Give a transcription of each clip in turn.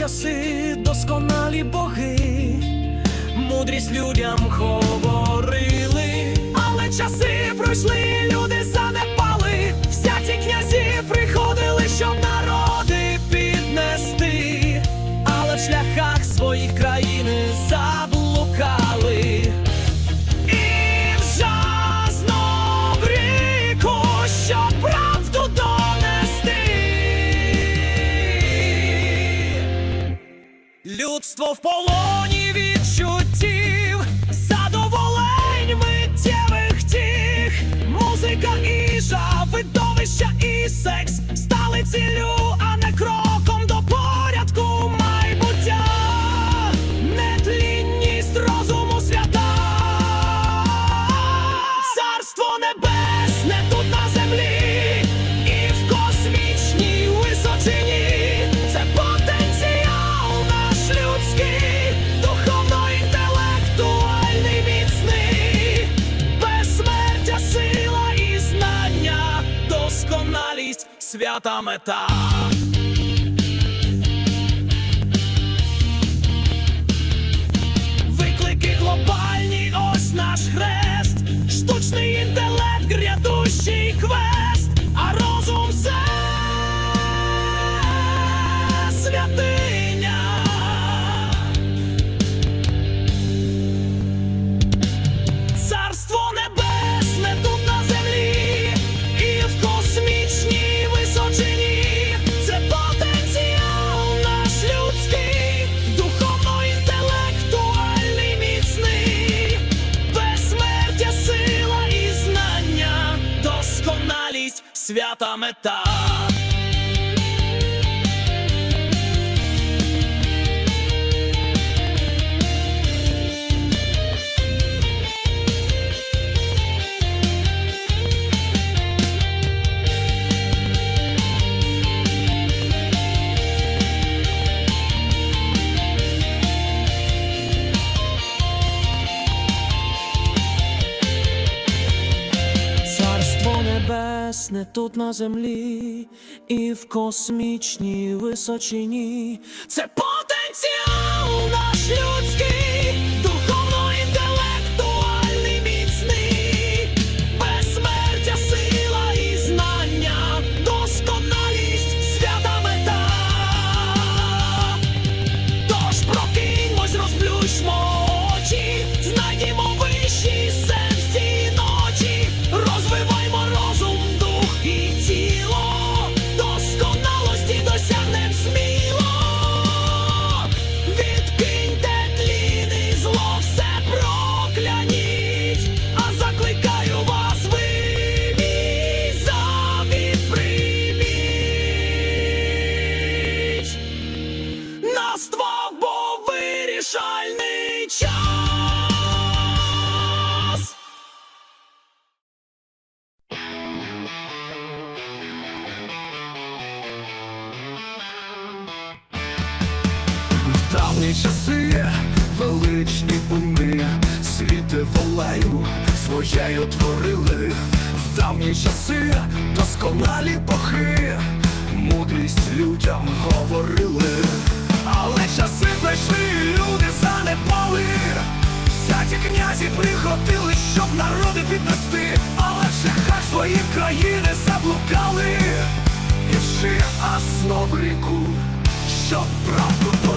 часи досконалі боги, мудрість людям говорили, але часи пройшли, люди Людство в полоні свята мета. Виклики глобальні, ось наш хрест, штучний інтелект, грядущий квест, свята мета. Небесне тут на землі, і в космічній височині. Це потенціал наш людський, Часи величні уми світи волею своєю творили. В давні часи досконалі бохи, мудрість людям говорили. Але часи прийшли, люди занепали. Всякі князі приходили, щоб народи піднести, але в шляхах своїх країни заблукали. І вши основ ріку, щоб правду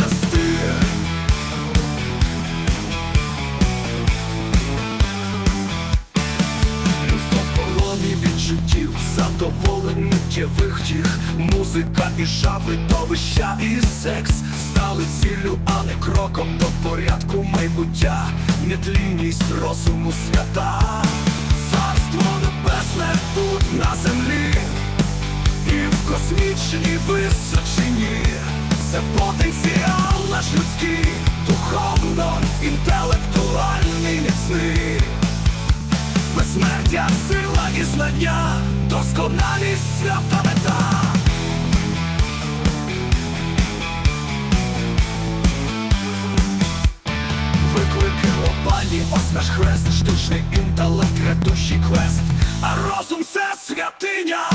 миттєвих тіх Музика і жаби, видовища і секс. Стали ціллю, а не кроком до порядку майбуття. Нетлінність розуму свята. Царство небесне тут на землі. І в космічній височині. Це потенціал наш людський, духовно, інтелектуальний міцний, Смертя, сила і знання, досконалість свята мета. Виклики лопані, осмеш хрест, штучний інтелект, рятущий квест, а розум це святиня,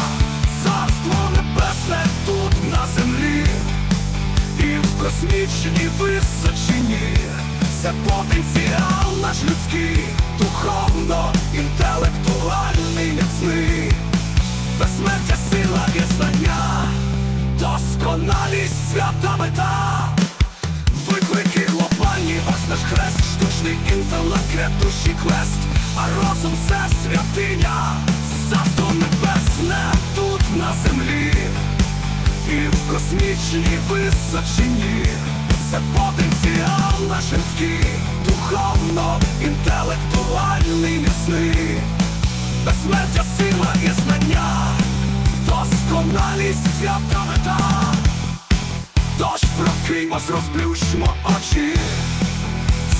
царство небесне тут на землі, і в космічній височині це потенціал наш людський, духовно, інтелектуальний, міцний, безсмертя сила і знання, досконалість свята мета. Виклики глобальні, ось наш хрест, штучний інтелект, рятущий квест, а розум це святиня, царство небесне тут на землі, і в космічній височині, це потенціал наш людський, духовно, інтелектуальний, міцний, безсмертя сила і знання, досконалість свята мета. Тож прокиньмось, розплющмо очі,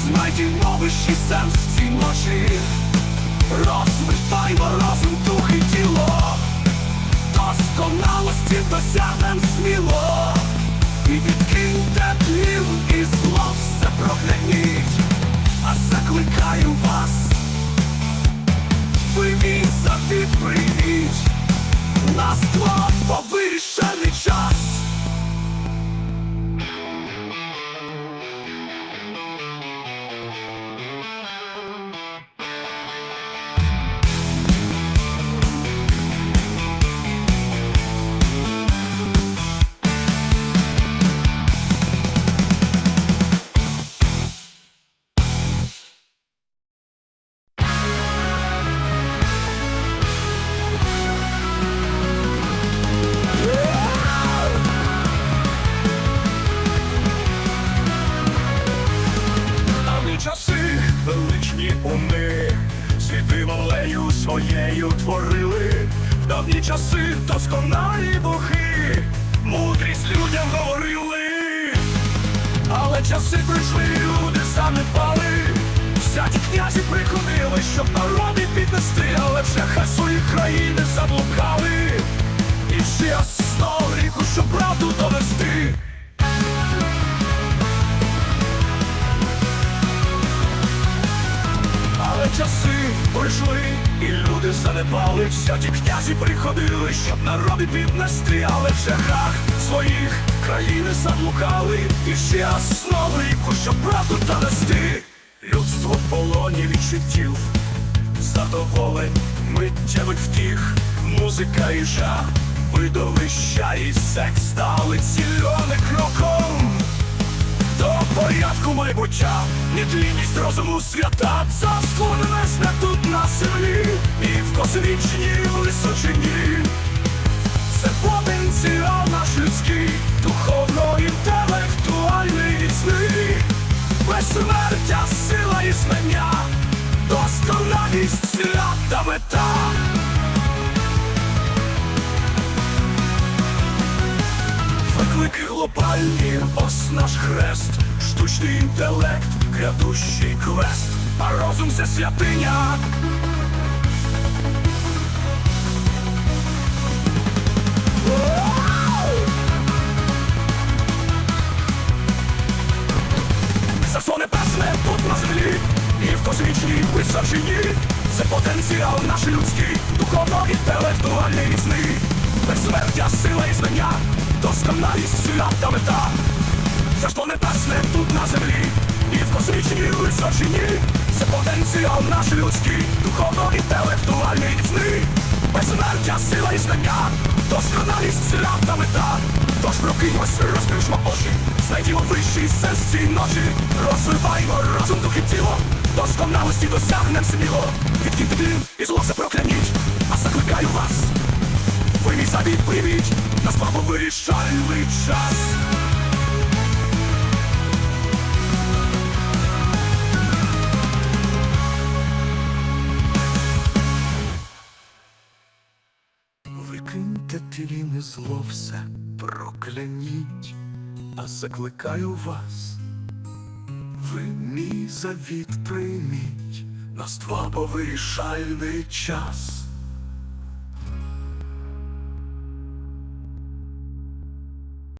знайдімо вищий сенс в цій ночі, розвертаймо розум, дух і тіло, досконалості досягнем сміло, і днів і зло все а закликаю вас, ви мій завіт прийміть, нас два повирішений час. Своєю творили, в давні часи досконалі боги, мудрість людям говорили, але часи прийшли, люди занепали, всякі князі приходили, щоб народи піднести, але в шляхах своїх країни заблукали, і ще знову ріку, щоб правду довести. Але часи прийшли, і люди занепали, всякі князі приходили, щоб народи піднести, але в шляхах своїх країни заблукали, і ще ріку, щоб правду донести. Людство в полоні відчуттів, задоволень, миттєвих втіх, музика і жах, видовища і секс стали цільони кроком. Порядку майбуття, нетлінність розуму свята, небесне тут на землі, і в космічній височині. Це потенціал наш людський, духовно інтелектуальний міцний, безсмертя, сила і знання, досконалість свята мета. Виклики глобальні, ось наш хрест, штучний інтелект, грядущий квест, а розум це святиня. Царство небесне тут на землі, і в космічній височині Це потенціал наш людський, духовно інтелектуальний міцний. Безсмертя, сила і знання, досконалість свята мета Царство небесне тут на землі, і в космічній височині Це потенціал наш людський, духовно інтелектуальний міцний Безсмертя, сила і знання, досконалість свята мета. Тож прокиньмось, розплющмо очі, знайдімо вищий сенс цій ночі, розвиваймо розум, дух і тіло, досконалості досягнем сміло, відкиньте дим і зло прокляніть, а закликаю вас, ви мій завіт прийміть, нас бабо вирішальний час. Викиньте тліни зло все, прокляніть, а закликаю вас, ви мій завіт прийміть, нас два повирішальний час.